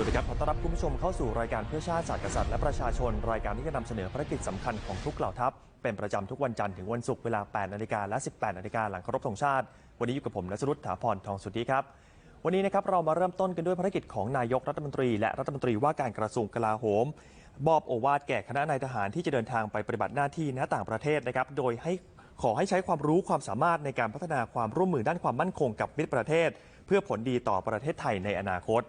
สวัสดีครับ ขอต้อนรับคุณผู้ชมเข้าสู่รายการเพื่อชาติศาสตร์กษัตริย์และประชาชน รายการที่จะนำเสนอภารกิจสำคัญของทุกเหล่าทัพ เป็นประจำทุกวันจันทร์ถึงวันศุกร์เวลา 8 นาฬิกาและ 18 นาฬิกาหลังเคารพธงชาติ วันนี้อยู่กับผมนสรุตถาพรทองสุทธิครับ วันนี้นะครับเรามาเริ่มต้นกันด้วยภารกิจของนายกรัฐมนตรี และรัฐมนตรีว่าการกระทรวงกลาโหมมอบโอวาทแก่คณะนายทหารที่จะเดินทางไปปฏิบัติหน้าที่ณต่างประเทศนะครับ โดยให้ขอให้ใช้ความรู้ความสามารถในการพัฒนาความร่วมมือด้านความมั่นคงกับมิตรประเทศ เพื่อผลดีต่อประเทศไทยในอนาคต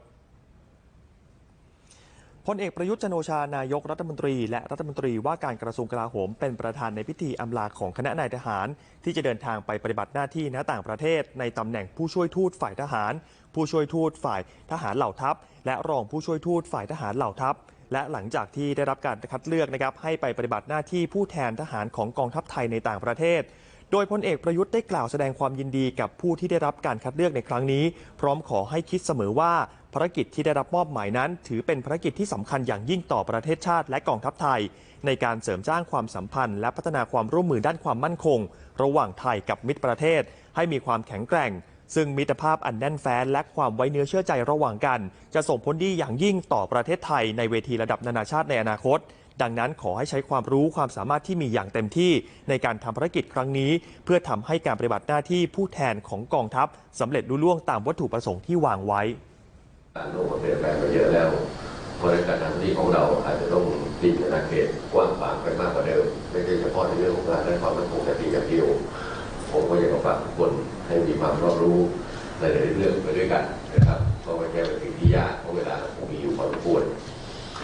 พลเอกประยุทธ์จันโอชานายกรัฐมนตรี และรัฐมนตรีว่าการกระทรวงกลาโหม เป็นประธานในพิธีอำลาของคณะนายทหาร ที่จะเดินทางไปปฏิบัติหน้าที่ณต่างประเทศ ในตำแหน่งผู้ช่วยทูตฝ่ายทหาร ผู้ช่วยทูตฝ่ายทหารเหล่าทัพ และรองผู้ช่วยทูตฝ่ายทหารเหล่าทัพ และหลังจากที่ได้รับการคัดเลือกนะครับให้ไปปฏิบัติหน้าที่ผู้แทนทหารของกองทัพไทยในต่างประเทศ โดยพลเอกประยุทธ์ได้กล่าวแสดงความยินดีกับผู้ที่ได้รับการคัดเลือกในครั้งนี้ พร้อมขอให้คิดเสมอว่าภารกิจที่ได้รับมอบหมายนั้น ถือเป็นภารกิจที่สำคัญอย่างยิ่งต่อประเทศชาติและกองทัพไทย ในการเสริมสร้างความสัมพันธ์ และพัฒนาความร่วมมือด้านความมั่นคง ระหว่างไทยกับมิตรประเทศ ให้มีความแข็งแกร่ง ซึ่งมิตรภาพอันแน่นแฟ้นและความไว้เนื้อเชื่อใจระหว่างกัน จะส่งผลดีอย่างยิ่งต่อประเทศไทยในเวทีระดับนานาชาติในอนาคต ดังนั้นขอให้ใช้ความรู้ความสามารถที่มีอย่างเต็มที่ในการทำภารกิจครั้งนี้ เพื่อทำให้การปฏิบัติหน้าที่ผู้แทนของกองทัพสำเร็จลุล่วงตามวัตถุประสงค์ที่วางไว้การโลกมันเปลี่ยนแปลงไปเยอะแล้วเพราะฉะนั้นการทำหน้าที่ของเราอาจจะต้องดิ้นในเขตกว้างขวางไปมากกว่าเดิมไม่ใช่เฉพาะในเรื่องของการด้านความมั่นคงแต่เพียงอย่างเดียวผมก็อยากฝากทุกคนให้มีความรอบรู้ในหลายเรื่องไปด้วยกันนะครับก็ไม่ใช่เป็นสิ่งที่ยากเพราะเวลาผมมีอยู่พอสมควร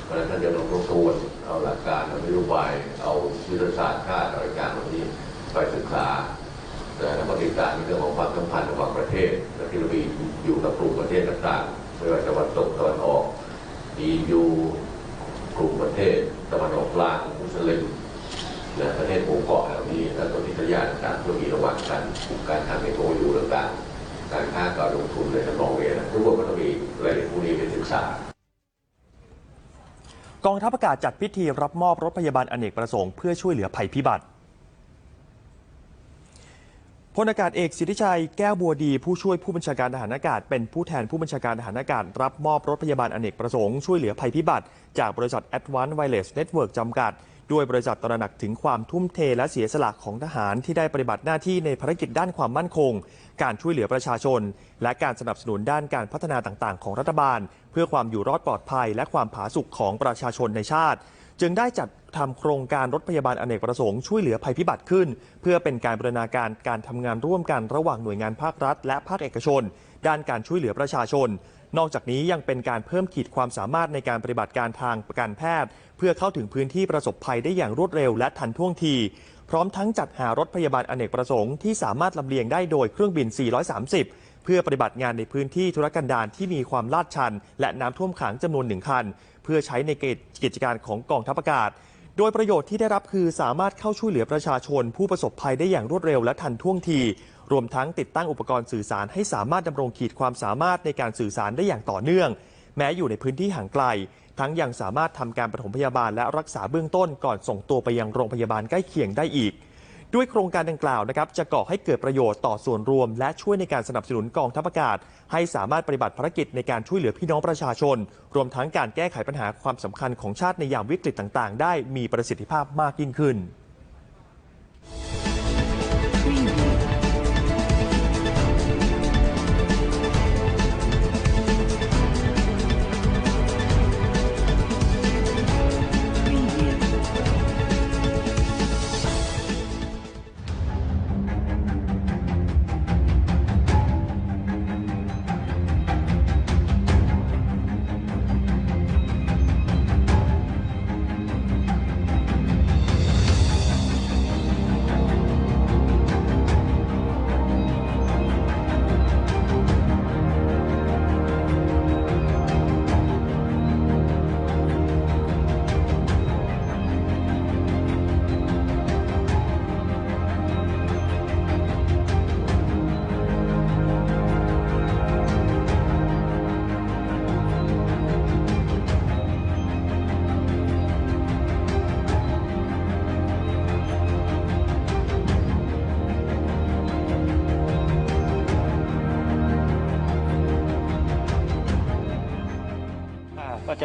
เพราะฉะนั้นท่านจะลองทบทวน เอาหลักการเอานโยบายเอายุทธศาสตร์ชาติอะไรการเหล่านี้ไปศึกษาแต่แล้วก็ติดตามในเรื่องของความสัมพันธ์ระหว่างประเทศและที่เรามีอยู่กับกลุ่มประเทศต่างๆไม่ว่าตะวันตกตะวันออกมีอยู่กลุ่มประเทศตะวันออกกลางมุสลิมนะประเทศหมู่เกาะเหล่านี้และตัวนิทยาต่างๆเพื่อมีระหว่างกันการทำในโทอยู่ต่างๆการค้าการลงทุนในทำนองนี้นทุกคนก็ต้องมีรายละเอียดพวกนี้ไปศึกษา กองทัพอากาศจัดพิธีรับมอบรถพยาบาลอเนกประสงค์เพื่อช่วยเหลือภัยพิบัติพลอากาศเอกสิทธิชัยแก้วบัวดี ผู้ช่วยผู้บัญชาการทหารอากาศ เป็นผู้แทนผู้บัญชาการทหารอากาศ รับมอบรถพยาบาลอเนกประสงค์ช่วยเหลือภัยพิบัติ จากบริษัท Advanced Wireless Network จำกัด ด้วยบริษัทตระหนักถึงความทุ่มเทและเสียสละของทหารที่ได้ปฏิบัติหน้าที่ในภารกิจด้านความมั่นคง การช่วยเหลือประชาชน และการสนับสนุนด้านการพัฒนาต่างๆ ของรัฐบาล พื่อความอยู่รอดปลอดภัย และความผาสุกของประชาชนในชาติ จึงได้จัดทำโครงการรถพยาบาลอเนกประสงค์ช่วยเหลือภัยพิบัติขึ้น เพื่อเป็นการบรรณาการการทำงานร่วมกันระหว่างหน่วยงานภาครัฐ และภาคเอกชน ด้านการช่วยเหลือประชาชน นอกจากนี้ยังเป็นการเพิ่มขีดความสามารถในการปฏิบัติการทางการแพทย์ เพื่อเข้าถึงพื้นที่ประสบภัยได้อย่างรวดเร็วและทันท่วงที พร้อมทั้งจัดหารถพยาบาลอเนกประสงค์ที่สามารถลำเลียงได้โดยเครื่องบิน 430 เพื่อปฏิบัติงานในพื้นที่ธุรกันดารที่มีความลาดชัน และน้ำท่วมขังจำนวนหนึ่งคัน เพื่อใช้ในกิจการของกองทัพอากาศ โดยประโยชน์ที่ได้รับคือสามารถเข้าช่วยเหลือประชาชน ผู้ประสบภัยได้อย่างรวดเร็วและทันท่วงที รวมทั้งติดตั้งอุปกรณ์สื่อสารให้สามารถดำรงขีดความสามารถในการสื่อสารได้อย่างต่อเนื่อง แม้อยู่ในพื้นที่ห่างไกล ทั้งยังสามารถทำการปฐมพยาบาลและรักษาเบื้องต้นก่อนส่งตัวไปยังโรงพยาบาลใกล้เคียงได้อีก ด้วยโครงการดังกล่าวนะครับจะก่อให้เกิดประโยชน์ต่อส่วนรวม และช่วยในการสนับสนุนกองทัพอากาศ ให้สามารถปฏิบัติภารกิจในการช่วยเหลือพี่น้องประชาชน รวมทั้งการแก้ไขปัญหาความสำคัญของชาติในยามวิกฤตต่าง ๆ ได้มีประสิทธิภาพมากยิ่งขึ้น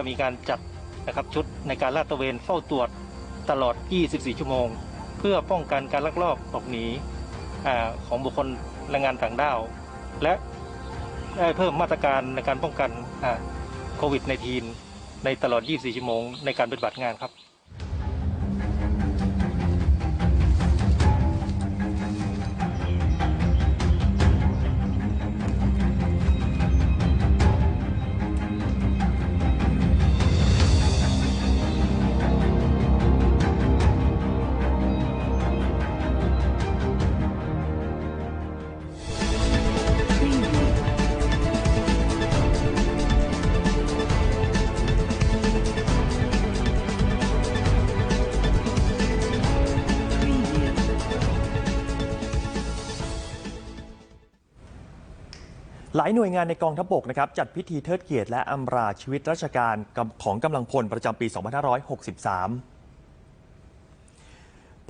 จะมีการจัดนะครับชุดในการลาดตระเวนเฝ้าตรวจตลอด 24 ชั่วโมง เพื่อป้องกันการลักลอบหลบหนีอของบุคคลแรงงานต่างด้าว และได้เพิ่มมาตรการในการป้องกันโควิด -19 ในตลอด 24 ชั่วโมงในการปฏิบัติงานครับ หลายหน่วยงานในกองทัพบกนะครับจัดพิธีเทิดเกียรติและอำลาชีวิตราชการของกำลังพลประจำปี 2563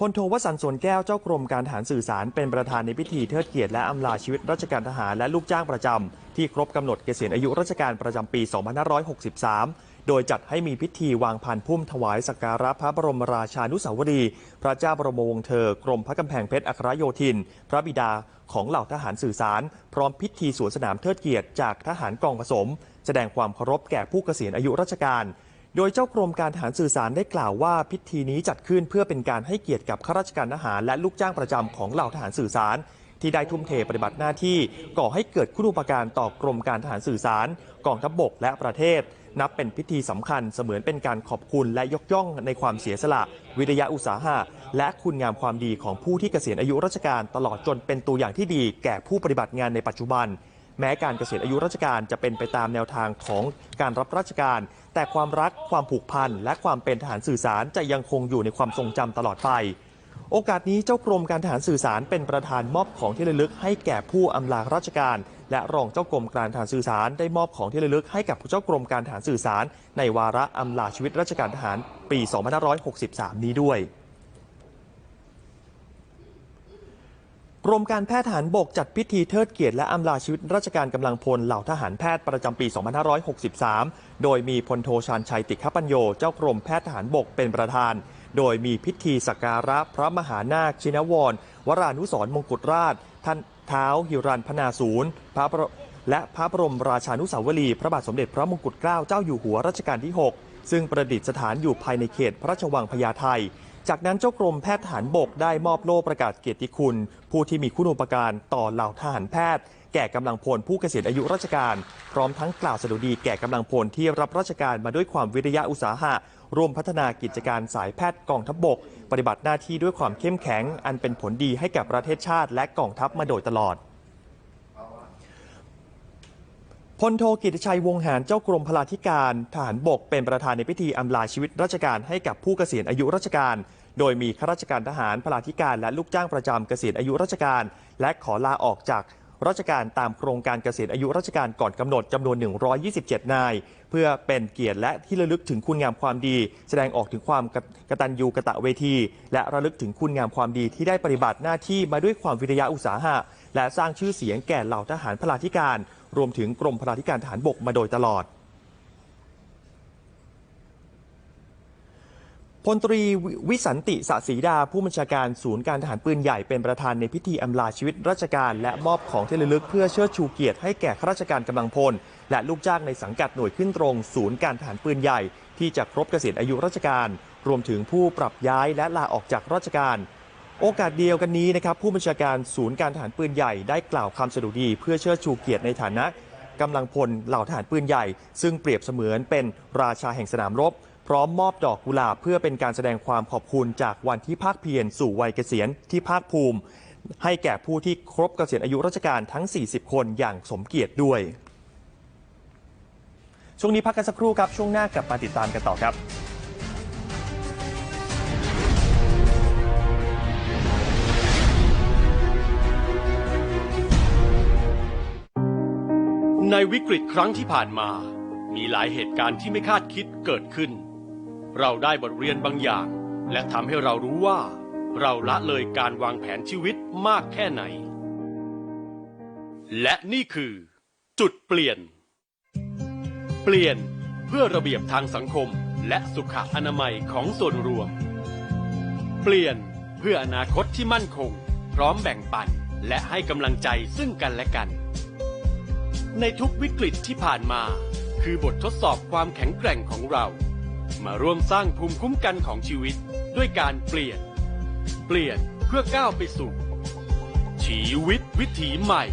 พลโทวสันต์สวนแก้วเจ้ากรมการทหารสื่อสารเป็นประธานในพิธีเทิดเกียรติและอำลาชีวิตราชการทหารและลูกจ้างประจำ ที่ครบกำหนดเกษียณอายุราชการประจำปี 2563 โดยจัดให้มีพิธีวางพันพุ่มถวายสักการะพระบรมราชานุสาวรี พระเจ้าบรมวงศ์เธอ กรมพระกำแพงเพชรอัครโยธิน พระบิดาของเหล่าทหารสื่อสาร พร้อมพิธีสวนสนามเทิดเกียรติจากทหารกองผสม แสดงความเคารพแก่ผู้เกษียณอายุราชการ โดยเจ้ากรมการทหารสื่อสารได้กล่าวว่าพิธีนี้จัดขึ้นเพื่อเป็นการให้เกียรติกับข้าราชการทหารและลูกจ้างประจำของเหล่าทหารสื่อสาร ที่ได้ทุ่มเทปฏิบัติหน้าที่ ก่อให้เกิดคุณูปการต่อกรมการทหารสื่อสารกองทัพบกและประเทศ นับเป็นพิธีสำคัญเสมือนเป็นการขอบคุณและยกย่องในความเสียสละ วิทยาอุตสาหะ และคุณงามความดีของผู้ที่เกษียณอายุราชการตลอดจนเป็นตัวอย่างที่ดี แก่ผู้ปฏิบัติงานในปัจจุบันแม้การเกษียณอายุราชการจะเป็นไปตามแนวทางของการรับราชการ แต่ความรักความผูกพันและความเป็นทหารสื่อสารจะยังคงอยู่ในความทรงจำตลอดไป โอกาสนี้เจ้ากรมการทหารสื่อสารเป็นประธานมอบของที่ระลึกให้แก่ผู้อำลาราชการ และรองเจ้ากรมการทหารสื่อสารได้มอบของที่ระลึกให้กับเจ้ากรมการทหารสื่อสาร ในวาระอำลาชีวิตราชการทหารปี 2563 นี้ด้วย กรมการแพทย์ทหารบกจัดพิธีเทิดเกียรติและอำลาชีวิตราชการกำลังพลเหล่าทหารแพทย์ประจำปี 2563 โดยมีพลโทชานชัยติขปัญโยเจ้ากรมแพทย์ทหารบกเป็นประธาน โดยมีพิธีสักการะพระมหานาคชินวร วรานุสรมงกุฎราช ท่านเท้าหิรันพนาศูนย์พระบรและพระบรมราชานุสาวรีพระบาทสมเด็จพระมงกุฎเกล้าเจ้าอยู่หัวรัชกาลที่ 6 ซึ่งประดิษฐานอยู่ภายในเขตพระราชวังพญาไท จากนั้นเจ้ากรมแพทย์ทหารบกได้มอบโล่ประกาศเกียรติคุณ ผู้ที่มีคุณูปการต่อเหล่าทหารแพทย์ แก่กำลังพลผู้เกษียณอายุราชการ พร้อมทั้งกล่าวสดุดีแก่กำลังพลที่รับราชการมาด้วยความวิริยะอุตสาหะร่วมพัฒนากิจการสายแพทย์กองทัพบกปฏิบัติหน้าที่ด้วยความเข้มแข็ง อันเป็นผลดีให้กับประเทศชาติและกองทัพมาโดยตลอด พลโทกิติชัยวงหารเจ้ากรมพลาธิการทหารบกเป็นประธานในพิธีอำลาชีวิตราชการให้กับผู้เกษียณอายุราชการ โดยมีข้าราชการทหารพลาธิการและลูกจ้างประจำเกษียณอายุราชการ และขอลาออกจากราชการตามโครงการเกษียณอายุราชการก่อนกำหนดจำนวน 127 นาย เพื่อเป็นเกียรติและที่ระลึกถึงคุณงามความดี แสดงออกถึงความกตัญญูกะตะเวที และระลึกถึงคุณงามความดีที่ได้ปฏิบัติหน้าที่มาด้วยความวิทยาอุตสาหะ และสร้างชื่อเสียงแก่เหล่าทหารพลาธิการ รวมถึงกรมพลาธิการทหารบกมาโดยตลอดพลตรีวิสันติสศรีดา ผู้บัญชาการศูนย์การทหารปืนใหญ่เป็นประธานในพิธีอำลาชีวิตราชการและมอบของที่ระลึกเพื่อเชิดชูเกียรติให้แก่ข้าราชการกำลังพล และลูกจ้างในสังกัดหน่วยขึ้นตรง ศูนย์การทหารปืนใหญ่ ที่จะครบเกษียณอายุราชการ รวมถึงผู้ปรับย้ายและลาออกจากราชการ โอกาสเดียวกันนี้นะครับผู้บัญชาการศูนย์การทหารปืนใหญ่ได้กล่าวคำสดุดี เพื่อเชิดชูเกียรติในฐานะกำลังพลเหล่าทหารปืนใหญ่ ซึ่งเปรียบเสมือนเป็นราชาแห่งสนามรบ พร้อมมอบดอกกุหลาบเพื่อเป็นการแสดงความขอบคุณจากวันที่ภาคเพียรสู่วัยเกษียณที่ภาคภูมิ ให้แก่ผู้ที่ครบเกษียณอายุราชการทั้ง 40 คนอย่างสมเกียรติด้วย ช่วงนี้พักกันสักครู่ครับช่วงหน้ากลับมาติดตามกันต่อครับ ในวิกฤตครั้งที่ผ่านมา มีหลายเหตุการณ์ที่ไม่คาดคิดเกิดขึ้น เราได้บทเรียนบางอย่าง และทำให้เรารู้ว่า เราละเลยการวางแผนชีวิตมากแค่ไหน และนี่คือ จุดเปลี่ยน เปลี่ยนเพื่อระเบียบทางสังคมและสุขอนามัยของส่วนรวม เปลี่ยนเพื่ออนาคตที่มั่นคง พร้อมแบ่งปันและให้กำลังใจซึ่งกันและกัน ในทุกวิกฤตที่ผ่านมา คือบททดสอบความแข็งแกร่งของเรา มาร่วมสร้างภูมิคุ้มกันของชีวิตด้วยการเปลี่ยน เปลี่ยนเพื่อก้าวไปสู่ชีวิตวิถีใหม่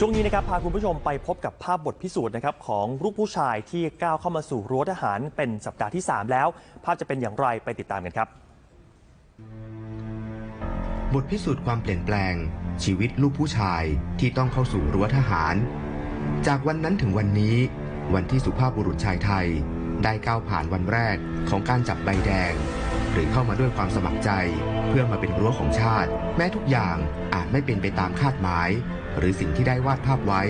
ช่วงนี้นะครับพาคุณผู้ชมไปพบกับภาพบทพิสูจน์นะครับของลูกผู้ชายที่ก้าวเข้ามาสู่รั้วทหารเป็นสัปดาห์ที่ 3 แล้ว ภาพจะเป็นอย่างไรไปติดตามกันครับ บทพิสูจน์ความเปลี่ยนแปลง ชีวิตลูกผู้ชายที่ต้องเข้าสู่รั้วทหาร จากวันนั้นถึงวันนี้ วันที่สุภาพบุรุษชายไทย ได้ก้าวผ่านวันแรกของการจับใบแดง หรือเข้ามาด้วยความสมัครใจ เพื่อมาเป็นรั้วของชาติ แม้ทุกอย่างอาจไม่เป็นไปตามคาดหมาย หรือสิ่งที่ได้วาดภาพไว้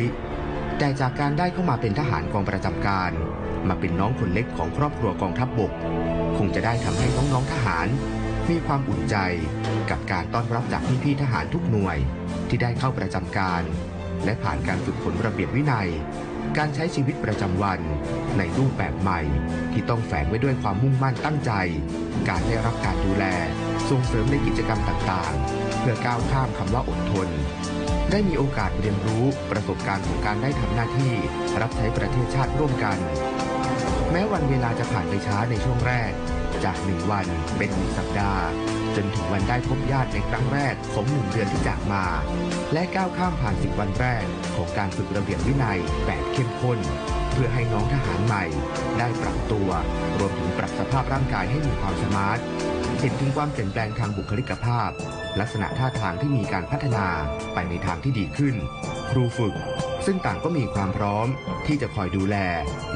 แต่จากการได้เข้ามาเป็นทหารกองประจำการ มาเป็นน้องคนเล็กของครอบครัวกองทัพบบก คงจะได้ทำให้น้องๆทหาร มีความอุ่นใจกับการต้อนรับจากพี่ๆทหารทุกหน่วย ที่ได้เข้าประจำการ และผ่านการฝึกฝนระเบียบวินัย การใช้ชีวิตประจำวันในรูปแบบใหม่ ที่ต้องแฝงไว้ด้วยความมุ่งมั่นตั้งใจ การได้รับการดูแล ส่งเสริมในกิจกรรมต่างๆ เพื่อก้าวข้ามคำว่าอดทน ได้มีโอกาสเรียนรู้ประสบการณ์ของการได้ทำหน้าที่ รับใช้ประเทศชาติร่วมกัน แม้วันเวลาจะผ่านไปช้าในช่วงแรก จากหนึ่งวันเป็นหนึ่งสัปดาห์ จนถึงวันได้พบญาติในครั้งแรกของหนึ่งเดือนที่จากมา และก้าวข้ามผ่านสิบวันแรกของการฝึกระเบียบวินัยแบบเข้มข้น เพื่อให้น้องทหารใหม่ ได้ปรับตัว รวมถึงปรับสภาพร่างกายให้มีความสมาร์ทเห็นถึงความเปลี่ยนแปลงทางบุคลิกภาพ ลักษณะท่าทางที่มีการพัฒนาไปในทางที่ดีขึ้น ครูฝึก ซึ่งต่างก็มีความพร้อม ที่จะคอยดูแล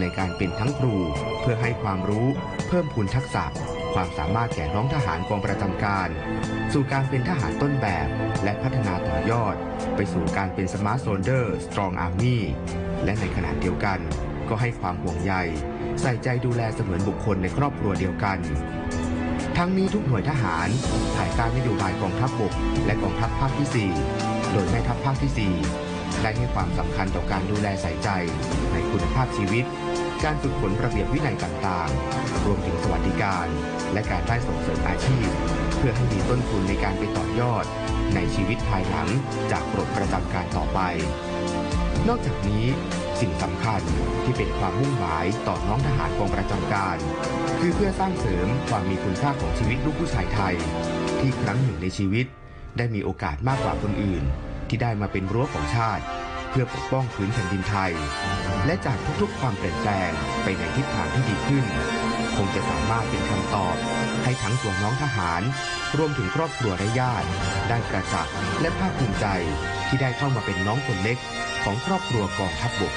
ในการเป็นทั้งครู เพื่อให้ความรู้ เพิ่มพูนทักษะ ความสามารถแก่น้องทหารกองประจำการ สู่การเป็นทหารต้นแบบ และพัฒนาต่อยอด ไปสู่การเป็นสมาร์ทโซลเดอร์สตรองอาร์มี่และในขณะเดียวกันก็ให้ความห่วงใย ใส่ใจดูแลเสมือนบุคคลในครอบครัวเดียวกัน ทั้งนี้ทุกหน่วยทหารภายใต้นโยบายกองทัพบบกและกองทัพภาคที่ 4 โดยแม่ทัพภาคที่ 4 ได้ให้ความสำคัญต่อการดูแลใส่ใจในคุณภาพชีวิต การฝึกฝนระเบียบวินัยต่างๆ รวมถึงสวัสดิการ และการได้ส่งเสริมอาชีพ เพื่อให้มีต้นทุนในการไปต่อยอด ในชีวิตภายหลังจากปลดประจำการต่อไป นอกจากนี้สิ่งสำคัญที่เป็นความมุ่งหมายต่อน้องทหารกองประจำการ คือเพื่อสร้างเสริมความมีคุณค่าของชีวิตลูกผู้ชายไทย ที่ครั้งหนึ่งในชีวิต ได้มีโอกาสมากกว่าคนอื่น ที่ได้มาเป็นรั้วของชาติ เพื่อปกป้องพื้นแผ่นดินไทย และจากทุกๆความเปลี่ยนแปลงไปในทิศทางที่ดีขึ้น คงจะสามารถเป็นคำตอบ ให้ทั้งตัวน้องทหาร รวมถึงครอบครัวและญาติ ได้ประจักษ์และภาคภูมิใจที่ได้เข้ามาเป็นน้องคนเล็กของครอบครัวกองทัพบบก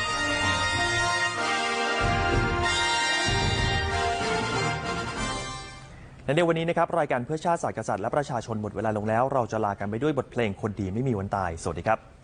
และในวันนี้นะครับรายการเพื่อชาติศาสตร์กษัตริย์และประชาชนหมดเวลาลงแล้ว เราจะลากันไปด้วยบทเพลงคนดีไม่มีวันตาย สวัสดีครับ